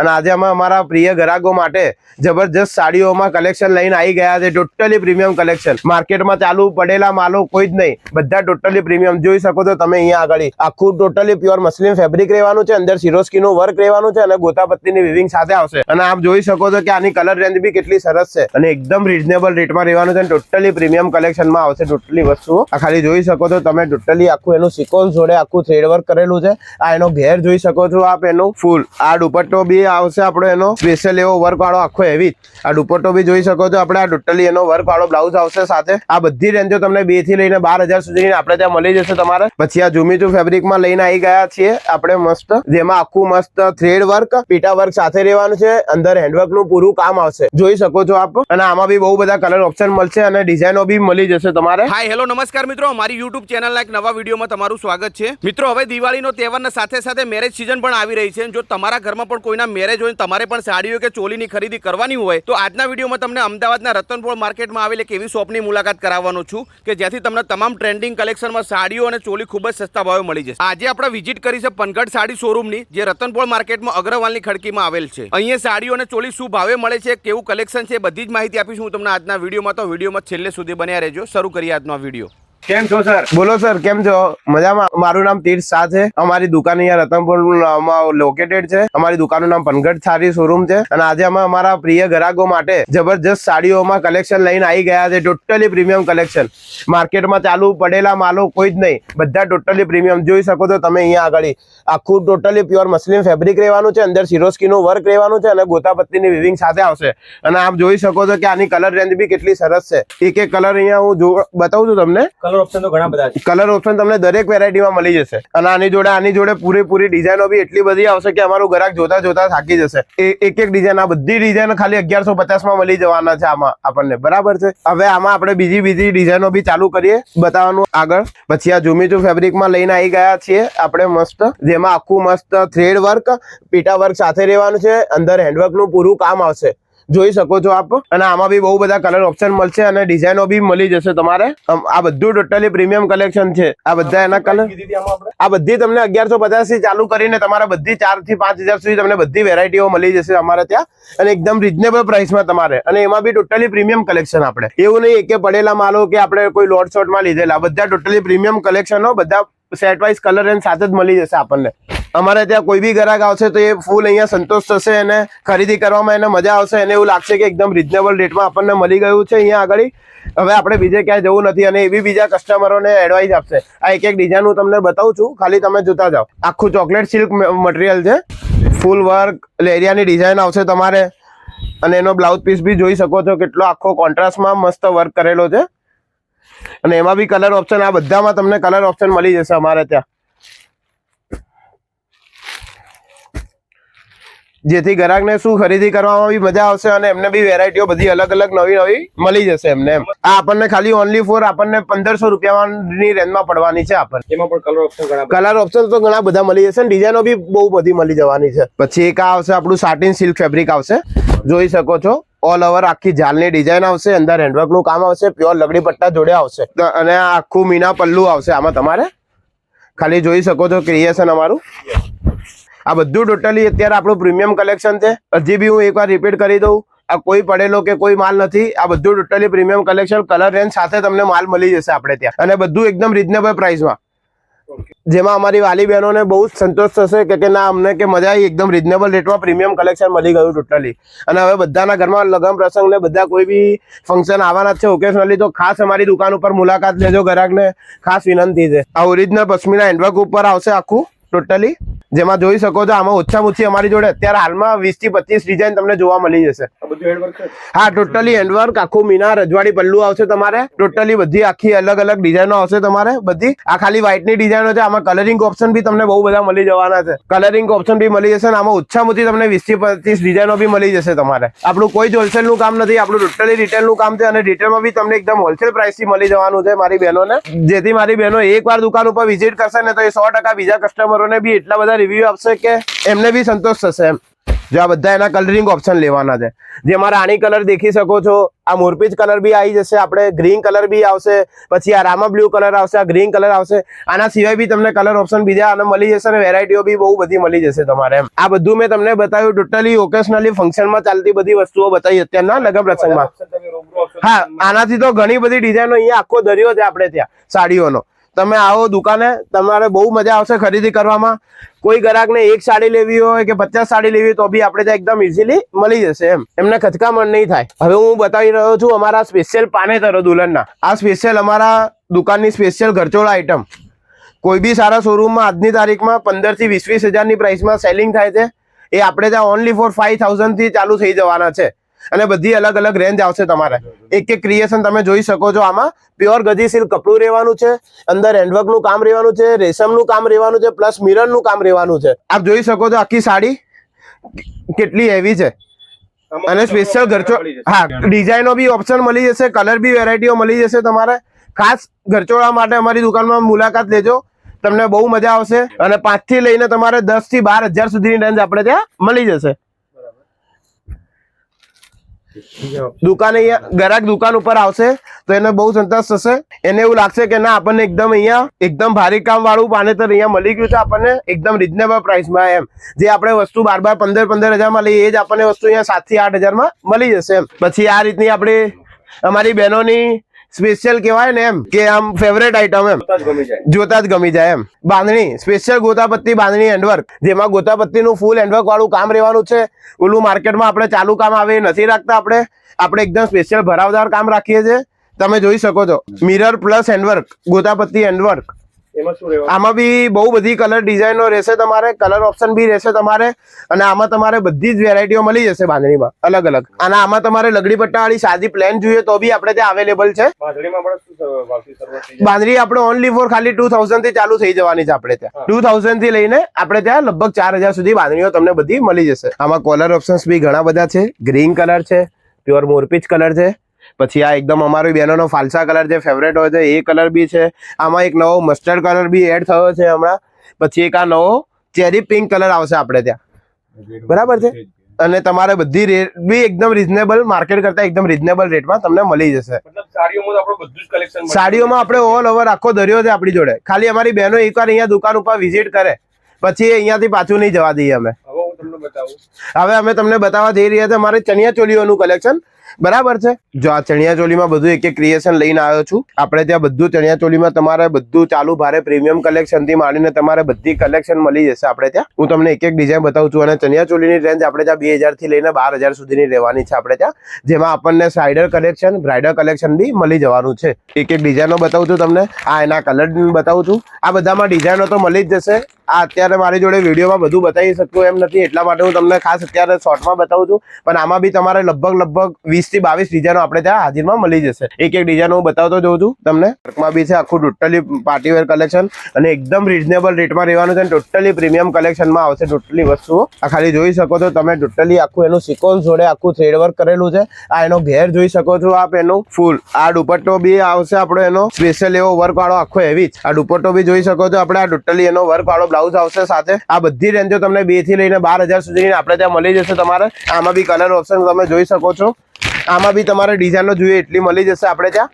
અને આજે અમે અમારા પ્રિય ગ્રાહકો માટે જબરજસ્ત સાડીઓમાં કલેક્શન લઈને આવી ગયા છે. ટોટલી પ્રીમિયમ કલેક્શન માર્કેટમાં ચાલુ પડેલા માલો કોઈ જ નહીં. બધા ટોટલી પ્રીમિયમ જોઈ શકો છો તમે અહીંયા આગળ. આખું ટોટલી પ્યોર મસલિન ફેબ્રિક રહેવાનું છે, અંદર સિરોસ્કીનું વર્ક રહેવાનું છે અને ગોતાપત્તીની વિવિંગ સાથે આવશે. અને આપ જોઈ શકો છો કે આની કલર રેન્જ બી કેટલી સરસ છે. અને એકદમ રિઝનેબલ રેટમાં રહેવાનું છે ટોટલી પ્રીમિયમ કલેક્શનમાં આવશે ટોટલી વસ્તુઓ. આ ખાલી જોઈ શકો છો તમે ટોટલી આખું એનું સિકોન્સ જોડે આખું થ્રેડ વર્ક કરેલું છે. આ એનો ઘેર જોઈ શકો છો આપ એનું ફૂલ આ દુપટ્ટો બી આવશે આપણો એનો સ્પેશિયલ એવો વર્ક વાળો આખો હેવી. આ દુપટ્ટો બી જોઈ શકો છો. આપણે આ ટોટલી એનો વર્ક વાળો બ્લાઉઝ આવશે સાથે. આ બધી રેન્જો તમને બેથી લઈને બાર હજાર સુધીની આપણે ત્યાં મળી જશે તમારે. પછી આ જુમીચુ ફેબ્રિકમાં લઈને આવી ગયા છીએ આપણે મસ્ત. જેમાં આખું મસ્ત થ્રેડ વર્ક પીટા વર્ક સાથે રહેવાનું છે. અંદર હેન્ડવર્કનું પૂરું કામ આવશે. જોઈ શકો છો આપ. અને આમાં બી બહુ બધા કલર ઓપ્શન મળશે અને ડિઝાઇનો બી મળી જશે તમારે. હાય હેલો નમસ્કાર મિત્રો. અમારી યુટ્યુબ ચેનલના એક નવા વિડીયોમાં તમારું સ્વાગત છે. મિત્રો, હવે દિવાળીનો તહેવારના સાથે સાથે મેરેજ સિઝન પણ આવી રહી છે. જો તમારા ઘરમાં પણ કોઈના મેરેજ હોય તમારે પણ સાડીઓ કે ચોલીની ખરીદી કરવાની હોય, તો આજના વિડીયોમાં તમને અમદાવાદના રતનપોળ માર્કેટમાં આવેલી એક એવી શોપની મુલાકાત કરાવવાનો છું કે જ્યાંથી તમને તમામ ટ્રેન્ડિંગ કલેક્શનમાં સાડીઓ અને ચોલી ખૂબ જ સસ્તા ભાવે મળી જશે. આજે આપણે વિઝિટ કરી છે પનગઢ સાડી શોરૂમની જે રતનપોળ માર્કેટમાં અગ્રવાલની ખડકીમાં આવેલ છે. અહીંયા સાડીઓ અને ચોલી શું ભાવે મળે છે, કેવું કલેક્શન છે બધી જ માહિતી આપીશું હું તમને આજના વિડીયોમાં, તો વિડીયોમાં છેલ્લે સુધી બન્યા રહેજો. શરૂ કરીએ આજનો વીડિયો. કેમ છો સર? બોલો સર કેમ છો? મજામાં? મારું નામ તીર્થ શાહ છે. અમારી દુકાન અહીંયા રતનપુર લોકેટેડ છે. અમારી દુકાનનું નામ પનગઢ સાડી શોરૂમ છે. અને આજે અમે અમારા પ્રિય ગ્રાહકો માટે જબરજસ્ત સાડીઓમાં કલેક્શન લઈને આવી ગયા છે. ટોટલી પ્રીમિયમ કલેક્શન માર્કેટમાં ચાલુ પડેલા માલો કોઈ જ નહીં. બધા ટોટલી પ્રીમિયમ જોઈ શકો છો તમે અહીંયા આગળ. આખું ટોટલી પ્યોર મસલિન ફેબ્રિક રહેવાનું છે. અંદર સિરોસ્કીનું વર્ક રહેવાનું છે અને ગોતાપત્તીની વિવિંગ સાથે આવશે. અને આપ જોઈ શકો છો કે આની કલર રેન્જ બી કેટલી સરસ છે. એક એક કલર અહીંયા હું જો બતાવું છું તમને. કલર ઓપ્શન તો ઘણા બધા છે. કલર ઓપ્શન તમને દરેક વેરાયટીમાં મળી જશે. અને આની જોડે આની જોડે પૂરેપૂરી ડિઝાઇનો બી એટલી બધી આવશે કે અમારું ગ્રાહક જોતા જોતા થાકી જશે. એક એક ડિઝાઇન આ બધી ડિઝાઇન ખાલી અગિયારસો પચાસમાં મળી જવાના છે આમાં આપણને. બરાબર છે? હવે આમાં આપણે બીજી બીજી ડિઝાઇનો બી ચાલુ કરીએ. બતાવવાનું આગળ. પછી આ જુમીચુ ફેબ્રિકમાં લઈને આવી ગયા છીએ આપણે મસ્ત, જેમાં આખું મસ્ત થ્રેડ વર્ક પીટા વર્ક સાથે રહેવાનું છે. અંદર હેન્ડવર્કનું પૂરું કામ આવશે. જોઈ શકો છો આપ. અને આમાં બી બહુ બધા કલર ઓપ્શન મળશે અને ડિઝાઇનો બી મળી જશે તમારે. આ બધું ટોટલી પ્રીમિયમ કલેક્શન છે. આ બધા એના કલર આ બધી તમને અગિયારસો પચાસથી ચાલુ કરીને તમારે બધી ચારથી પાંચ હજાર સુધી તમને બધી વેરાયટીઓ મળી જશે અમારે ત્યાં. અને એકદમ રિઝનેબલ પ્રાઇસમાં તમારે. અને એમાં બી ટોટલી પ્રીમિયમ કલેક્શન આપણે. એવું નહીં કે પડેલા માલો કે આપણે કોઈ લોટ શોટમાં લીધેલા. બધા ટોટલી પ્રીમિયમ કલેક્શનો બધા સેટ વાઇઝ કલર એન્ડ સાથે જ મળી જશે આપણને. અમારે ત્યાં કોઈ બી ગ્રાહક આવશે તો એ ફૂલ અહીંયા સંતોષ થશે અને ખરીદી કરવામાં એને મજા આવશે એને એવું લાગશે કે એકદમ રિઝનેબલ રેટમાં આપણને મળી ગયું છે અહીંયા આગળ. હવે આપણે બીજે ક્યાંય જવું નથી અને એવી બીજા કસ્ટમરોને એડવાઇસ આપશે. આ એક એક ડિઝાઇન હું તમને બતાવું છું. ખાલી તમે જોતા જાઓ. આખું ચોકલેટ સિલ્ક મટીરિયલ છે. ફૂલ વર્ક લેરિયાની ડિઝાઇન આવશે તમારે. અને એનો બ્લાઉઝ પીસ બી જોઈ શકો છો કેટલો આખો કોન્ટ્રાસ્ટમાં મસ્ત વર્ક કરેલો છે. અને એમાં બી કલર ઓપ્શન આ બધામાં તમને કલર ઓપ્શન મળી જશે અમારે ત્યાં. જેથી ગ્રાહકને શું ખરીદી કરવામાં બી મજા આવશે અને એમને બી વેરાયટીઓ બધી અલગ અલગ નવી નવી મળી જશે એમને એમ. આ આપણને ખાલી ઓનલી ફોર આપણને પંદરસો રૂપિયાની રેન્જમાં પડવાની છે આપણને. એમાં પણ કલર ઓપ્શન ઘણા કલર ઓપ્શન તો ઘણા બધા મળી જશે ડિઝાઇનો બી બહુ બધી મળી જવાની છે. પછી એક આવશે આપણું સાટિન સિલ્ક ફેબ્રિક આવશે. જોઈ શકો છો ઓલ ઓવર આખી જાલની ડિઝાઇન આવશે અંદર હેન્ડવર્કનું કામ આવશે પ્યોર લગડી પટ્ટા જોડે આવશે. અને આખું મીના પલ્લુ આવશે આમાં તમારે. ખાલી જોઈ શકો છો ક્રિએશન અમારું. આ બધું ટોટલી અત્યારે આપણું પ્રીમિયમ કલેક્શન છે. હજી બી હું એકવાર રિપીટ કરી દઉં. આ કોઈ પડેલો કે કોઈ માલ નથી. આ બધું totally premium collection colour range સાથે તમને માલ મળી જશે આપણે ત્યાં. અને બધું એકદમ રિઝનેબલ પ્રાઇસમાં જેમાં અમારી વાલી બહેનોને બહુ જ સંતોષ થશે કે ના, અમને કે મજા આવી. એકદમ રિઝનેબલ રેટમાં પ્રીમિયમ કલેક્શન મળી ગયું ટોટલી અને હવે બધાના ઘરમાં લગ્ન પ્રસંગ ને બધા કોઈ બી ફંક્શન આવવાના છે. ઓકેશનલી તો ખાસ અમારી દુકાન ઉપર મુલાકાત લેજો ગ્રાહકને ખાસ વિનંતી છે. આ ઓરિજિનલ પશ્મીના હેન્ડવર્ક ઉપર આવશે આખું ટોટલી જેમાં જોઈ શકો છો આમાં ઓછામાં ઓછી અમારી જોડે અત્યારે હાલમાં વીસથી પચીસ ડિઝાઇન તમને જોવા મળી જશે. હા ટોટલી હેન્ડવર્ક આખું મીના રજવાડી પલ્લુ આવશે તમારે. ટોટલી બધી આખી અલગ અલગ ડિઝાઇનો આવશે તમારે. બધી. આ ખાલી વ્હાઇટની ડિઝાઇનો છે આમાં કલરિંગ ઓપ્શન બી તમને બહુ બધા મળી જવાના છે. કલરિંગ ઓપ્શન બી મળી જશે અને આમાં ઓછામાં ઓછી તમને વીસથી પચીસ ડિઝાઇનો બી મળી જશે તમારે. આપણું કોઈ જ હોલસેલનું કામ નથી આપણું ટોટલી રિટેલનું કામ છે અને રિટેલમાં બી તમને એકદમ હોલસેલ પ્રાઇસથી મળી જવાનું છે મારી બહેનોને. જેથી મારી બહેનો એકવાર દુકાન ઉપર વિઝિટ કરશે ને તો એ સો ટકા બીજા કસ્ટમરોને બી એટલા બધા રિવ્યુ આપશે કે એમને બી સંતોષ થશે એમ. જો આ બધા એના કલરિંગ ઓપ્શન લેવાના છે. જેમાં રાણી કલર દેખી શકો છો. આ મોરપીચ કલર બી આવી જશે. આપણે ગ્રીન કલર બી આવશે. પછી આ રામા બ્લુ કલર આવશે. આ ગ્રીન કલર આવશે. આના સિવાય બી તમને કલર ઓપ્શન બીજા અને મળી જશે અને વેરાયટીઓ બી બહુ બધી મળી જશે તમારે એમ. આ બધું મેં તમને બતાવ્યું. ટોટલી ઓકેશનલી ફંક્શનમાં ચાલતી બધી વસ્તુઓ બતાવી. અત્યારના લગ્ન પ્રસંગમાં. હા આનાથી તો ઘણી બધી ડિઝાઇનો અહીંયા આખો દરિયો છે આપણે ત્યાં. સાડીઓનો. તમે આવો દુકાને, તમારે બહુ મજા આવશે ખરીદી કરવામાં. કોઈ ગ્રાહકને એક સાડી લેવી હોય કે પચાસ સાડી લેવી તો બી આપણે ત્યાં એકદમ ઇઝીલી મળી જશે એમ. એમને ખચકામણ નહીં થાય. હવે હું બતાવી રહ્યો છું અમારા સ્પેશિયલ પાનેતરો દુલ્હનના. આ સ્પેશિયલ અમારા દુકાનની સ્પેશિયલ ઘરચોળા આઈટમ કોઈ બી સારા શોરૂમમાં આજની તારીખમાં પંદરથી વીસ વીસ હજારની પ્રાઇસમાં સેલિંગ થાય છે. એ આપણે ત્યાં ઓનલી ફોર ફાઈવ થાઉઝન્ડથી ચાલુ થઈ જવાના છે. અને બધી અલગ અલગ રેન્જ આવશે તમારે. એક એક ક્રિએશન તમે જોઈ શકો છો આમાં. પ્યોર ગજી સિલ્ક કપડું રહેવાનું છે અંદર હેન્ડવર્કનું કામ રહેવાનું છે રેશમનું કામ રહેવાનું છે પ્લસ મિરરનું કામ રહેવાનું છે. આપ જોઈ શકો છો આખી સાડી કેટલી હેવી છે. અને સ્પેશિયલ ઘરચો હા ડિઝાઇનો બી ઓપ્શન મળી જશે કલર બી વેરાયટીઓ મળી જશે તમારે. ખાસ ઘરચોળા માટે અમારી દુકાનમાં મુલાકાત લેજો. તમને બહુ મજા આવશે. અને પાંચથી લઈને તમારે દસથી બાર હજાર સુધીની રેન્જ આપણે ત્યાં મળી જશે. દુકાન અહીંયા, ગ્રાહક દુકાન ઉપર આવશે, તો એને બહુ સંતોષ થશે. એને એવું લાગશે કે ના, આપણને એકદમ અહીંયા, એકદમ ભારી કામ વાળું પાનેતર અહીંયા મળી ગયું છે, આપણને એકદમ રિઝનેબલ પ્રાઇસમાં એમ. જે આપણે વસ્તુ બાર બાર પંદર પંદર હજારમાં લઈએ, એ જ આપણને વસ્તુ અહીંયા સાતથી આઠ હજારમાં મળી જશે એમ. પછી આ રીતની આપણી, અમારી બહેનોની સ્પેશિયલ કહેવાય ને એમ કે આમ ફેવરેટ આઈટમ એમ. જોતા જ ગમી જાય. એમ. બાંધણી સ્પેશિયલ ગોતાપત્તી બાંધણી હેન્ડવર્ક જેમાં ગોતાપત્તીનું ફૂલ હેન્ડવર્ક વાળું કામ રહેવાનું છે. ઓલું માર્કેટમાં આપણે ચાલુ કામ આવે નથી રાખતા આપણે. આપણે એકદમ સ્પેશિયલ ભરાવદાર કામ રાખીએ છીએ. તમે જોઈ શકો છો. મિરર પ્લસ હેન્ડવર્ક ગોતાપત્તી હેન્ડવર્ક આમાં બી બહુ બધી કલર ડિઝાઇનો રહેશે તમારે કલર ઓપ્શન બી રહેશે તમારે અને આમાં તમારે બધી જ વેરાયટીઓ મળી જશે બાંધણીમાં અલગ અલગ. અને આમાં તમારે લગડી પટ્ટાવાળી સાદી પ્લેન જોઈએ તો બી આપણે ત્યાં અવેલેબલ છે. બાંધણી આપણે ઓનલી ફોર ખાલી ટુ થાઉઝન્ડથી ચાલુ થઈ જવાની છે આપણે ત્યાં. ટુ થાઉઝન્ડથી લઈને આપણે ત્યાં લગભગ ચાર હજાર સુધી બાંધણીઓ તમને બધી મળી જશે. આમાં કોલર ઓપ્શન્સ બી ઘણા બધા છે. ગ્રીન કલર છે પ્યોર મોરપીચ કલર છે. પછી આ એકદમ અમારી બહેનોનો ફાલસા કલર જે ફેવરેટ હોય છે એ કલર બી છે. આમાં એક નવો મસ્ટર્ડ કલર બી એડ થયો છે હમણાં. પછી એક આ નવો ચેરી પિંક કલર આવશે આપણે ત્યાં. બરાબર છે? અને તમારે બધી રેટ બી એકદમ રિઝનેબલ માર્કેટ કરતા એકદમ રિઝનેબલ રેટમાં તમને મળી જશે. સાડીઓમાં આપણું ઓલ ઓવર આખો દરિયો છે આપણી જોડે. ખાલી અમારી બહેનો એકવાર અહીંયા દુકાન ઉપર વિઝિટ કરે. પછી અહીંયાથી પાછું નહીં જવા દઈએ અમે. હવે અમે તમને બતાવવા જઈ રહ્યા છે અમારે ચણિયા ચોલીઓનું કલેક્શન બરાબર છે? જો આ ચણિયા ચોલીમાં બધું એક એક ક્રિએશન લઈને આવ્યો છું. આપણે ત્યાં બધું ચણિયા ચોલીમાં તમારે બધું ચાલુ ભારે પ્રીમિયમ કલેક્શનથી માંડીને તમારે બધી કલેક્શન મળી જશે આપણે ત્યાં. હું તમને એક એક ડિઝાઇન બતાવું છું અને ચણિયા ચોલીની રેન્જ આપણે ત્યાં બે હજારથી લઈને બાર હજાર સુધીની રહેવાની છે આપણે ત્યાં. જેમાં આપણને સાઇડર કલેક્શન બ્રાઇડર કલેક્શન બી મળી જવાનું છે. એક એક ડિઝાઇનો બતાવું છું તમને. આ એના કલર બતાવું છું. આ બધામાં ડિઝાઇનો તો મળી જ જશે. આ અત્યારે મારી જોડે વિડીયોમાં બધું બતાવી શકું એમ નથી, એટલા માટે હું તમને ખાસ અત્યારે શોર્ટમાં બતાવું છું. પણ આમાં બી તમારે લગભગ લગભગ વીસથી બાવીસ ડિઝાઇનો આપણે ત્યાં હાજરમાં મળી જશે. એક એક ડિઝાઇન હું બતાવતો જઉં છું તમને. વર્કમાં બી છે આખું ટોટલી પાર્ટીવેર કલેક્શન અને એકદમ રિઝનેબલ રેટમાં રહેવાનું છે અને ટોટલી પ્રીમિયમ કલેક્શનમાં આવશે ટોટલી વસ્તુઓ. આ ખાલી જોઈ શકો છો તમે ટોટલી આખું એનું સિકોન્સ જોડે આખું થ્રેડ વર્ક કરેલું છે. આ એનો ઘેર જોઈ શકો છો આપ એનું ફૂલ આ દુપટ્ટો બી આવશે આપણો એનો સ્પેશિયલ એવો વર્ક વાળો આખો હેવી જ. આ દુપટ્ટો બી જોઈ શકો છો આપણે આ ટોટલી એનો વર્ક વાળો બ્લાઉઝ આવશે સાથે. આ બધી રેન્જો તમને બેથી લઈને બાર હજાર સુધીની આપણે ત્યાં મળી જશે તમારે. આમાં બી કલર ઓપ્શન તમે જોઈ શકો છો. આમાં બી તમારે ડિઝાઇનો જોઈએ એટલી મળી જશે આપણે ત્યાં.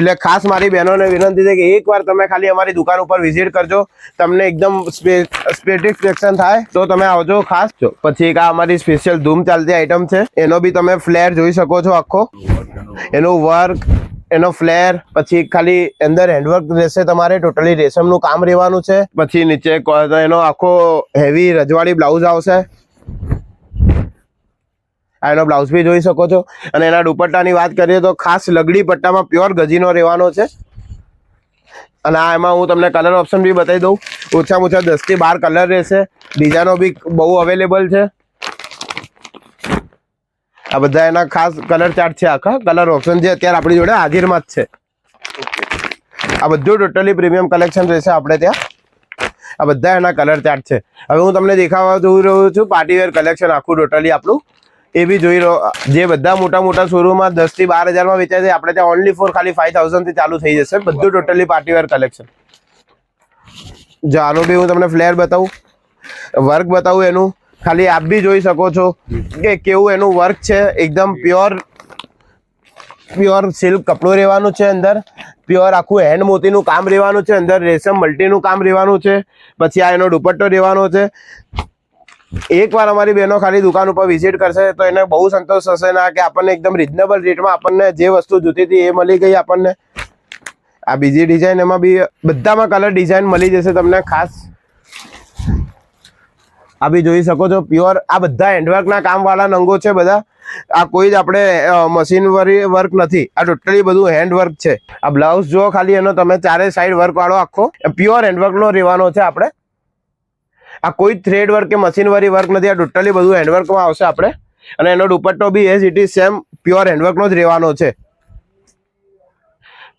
એટલે ખાસ મારી બહેનોને વિનંતી છે કે એકવાર તમે ખાલી અમારી દુકાન ઉપર વિઝિટ કરજો. તમને એકદમ સ્પેટિસ્ફેક્શન થાય, તો તમે આવજો, ખાસ જો. પછી એક આ અમારી સ્પેશિયલ ધૂમ ચાલતી આઈટમ છે. એનો બી તમે ફ્લેર જોઈ શકો છો આખો. એનું વર્ક એનો ફ્લેર, પછી ખાલી અંદર હેન્ડવર્ક રહેશે તમારે ટોટલી રેશમનું કામ રહેવાનું છે. પછી નીચે એનો આખો હેવી રજવાડી બ્લાઉઝ આવશે. આ એનો બ્લાઉઝ બી જોઈ શકો છો. અને એના દુપટ્ટાની વાત કરીએ તો ખાસ લગડી પટ્ટામાં પ્યોર ગજીનો રહેવાનો છે. અને આ એમાં હું તમને કલર ઓપ્શન બી બતાવી દઉં. ઓછામાં ઓછા દસથી બાર કલર રહેશે. ડિઝાઇનો બી બહુ અવેલેબલ છે. આ બધા એના ખાસ કલર ચાર્ટ છે આખા. કલર ઓપ્શન જે અત્યારે આપણી જોડે હાજરમાં જ છે. આ બધું ટોટલી પ્રીમિયમ કલેક્શન રહેશે આપણે ત્યાં. આ બધા એના કલર ચાર્ટ છે. હવે હું તમને દેખાવા જોઈ રહ્યો છું પાર્ટીવેર કલેક્શન આખું ટોટલી આપણું. એ બી જોઈ રહ્યો. જે બધા મોટા મોટા શોરૂમમાં દસથી બાર હજારમાં વેચાય છે, આપણે ત્યાં ઓનલી ફોર ખાલી ફાઈવ થાઉઝન્ડથી ચાલુ થઈ જશે. બધું ટોટલી પાર્ટીવેર કલેક્શન જો આનું બી હું તમને ફ્લેર બતાવું. વર્ક બતાવું એનું. ખાલી આપ બી જોઈ શકો છો કે કેવું એનું વર્ક છે. એકદમ પ્યોર પ્યોર સિલ્ક કપડું રહેવાનું છે અંદર. પ્યોર આખું હેન્ડ મોતીનું કામ રહેવાનું છે. અંદર રેશમ મલ્ટીનું કામ રહેવાનું છે. પછી આ એનો દુપટ્ટો રહેવાનો છે. એકવાર અમારી બહેનો ખાલી દુકાન ઉપર વિઝિટ કરશે તો એને બહુ સંતોષ થશે ના કે આપણને એકદમ રિઝનેબલ રેટમાં આપણને જે વસ્તુ જોતી હતી એ મળી ગઈ આપણને. આ બીજી ડિઝાઇન એમાં બી બધામાં કલર ડિઝાઇન મળી જશે તમને ખાસ. આ બી જોઈ શકો છો પ્યોર આ બધા હેન્ડવર્કના કામવાળા નંગો છે બધા. આ કોઈ જ આપણે મશીન વર્ક નથી. આ ટોટલી બધું હેન્ડવર્ક છે. આ બ્લાઉઝ જો ખાલી, એનો તમે ચારે સાઈડ વર્ક વાળો આખો. પ્યોર હેન્ડવર્કનો રહેવાનો છે આપણે. આ કોઈ થ્રેડ વર્ક કે મશીન વાળી વર્ક નથી, આ ટોટલી બધું હેન્ડવર્કમાં આવશે આપણે. અને એનો દુપટ્ટો બી as it is same pure હેન્ડવર્કનો જ રહેવાનો છે.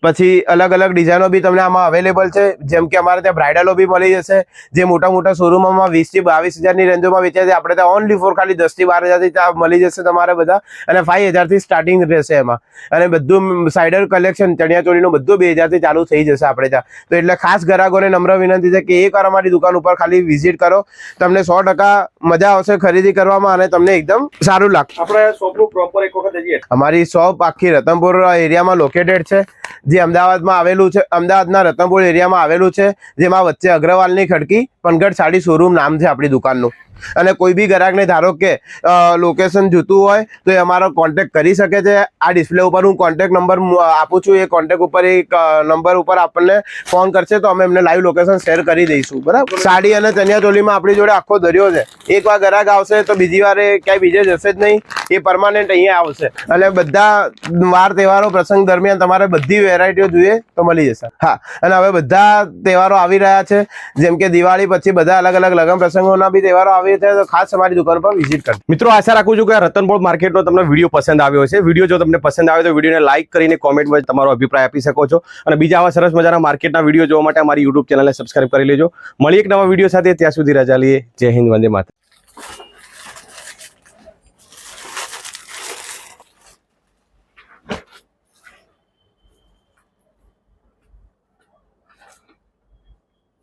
પછી અલગ અલગ ડિઝાઇનો બી તમને આમાં અવેલેબલ છે. જેમ કે અમારે ત્યાં બ્રાઇડલો બી મળી જશે. જે મોટા મોટા શોરૂમમાં વીસથી બાવીસ હજારની રેન્જોમાં વેચાય છે. આપણે ત્યાં ઓનલી ફોર ખાલી દસથી બાર હજારથી ત્યાં મળી જશે તમારે બધા. અને ફાઈવ હજારથી સ્ટાર્ટિંગ રહેશે એમાં. અને બધું સાઇડર કલેક્શન ચણિયા ચોળીનું બધું બે હજારથી ચાલુ થઈ જશે આપણે ત્યાં. તો એટલે ખાસ ગ્રાહકોને નમ્ર વિનંતી છે કે એકવાર અમારી દુકાન ઉપર ખાલી વિઝિટ કરો. તમને સો ટકા મજા આવશે ખરીદી કરવામાં અને તમને એકદમ સારું લાગશે. આપણે શોપનું પ્રોપર એક વખત અમારી શોપ આખી રતનપુર એરિયામાં લોકેટેડ છે. જે અમદાવાદમાં આવેલું છે, અમદાવાદના રતનપુર એરિયામાં આવેલું છે, જેમાં વચ્ચે અગ્રવાલની ખડકી, પનગઢ સાડી શોરૂમ નામ છે આપણી દુકાનનું. અને કોઈ બી ગ્રાહકને ધારો કે લોકેશન જોતું હોય, તો એ અમારો કોન્ટેક કરી શકે છે. આ ડિસ્પ્લે ઉપર હું કોન્ટેક નંબર આપું છું. એ કોન્ટેક ઉપર એક નંબર ઉપર આપણને ફોન કરશે, તો અમે એમને લાઈવ લોકેશન શેર કરી દઈશું. બરાબર? સાડી અને ચણિયા ચોલીમાં આપણી જોડે આખો દરિયો છે. એકવાર ગ્રાહક આવશે, તો બીજી વાર એ ક્યાંય બીજે જશે જ નહીં. એ પરમાનન્ટ અહીંયા આવશે. અને બધા વાર તહેવારો પ્રસંગ દરમિયાન તમારે બધી વેરાયટીઓ જોઈએ, તો મળી જશે. હા. અને હવે બધા તહેવારો આવી રહ્યા છે. જેમ કે દિવાળી પછી બધા અલગ અલગ લગ્ન પ્રસંગોના બી તહેવારો આવી રીતે ખાસ અમારી દુકાન પર વિઝિટ કરો મિત્રો, આશા રાખું છું કે રતનપોળ માર્કેટનો તમને વીડિયો પસંદ આવ્યો છે વીડિયો જો તમને પસંદ આવે તો વિડીયોને લાઇક કરીને કોમેન્ટમાં તમારો અભિપ્રાય આપી શકો છો. અને બીજા આવા સરસ મજાના માર્કેટના વીડિયો જોવા માટે અમારી યુટ્યુબ ચેનલને સબસ્ક્રાઇબ કરી લેજો. મળી એક નવા વીડિયો સાથે. ત્યાં સુધી રજા લઈએ જય હિન્દ, વંદે માતા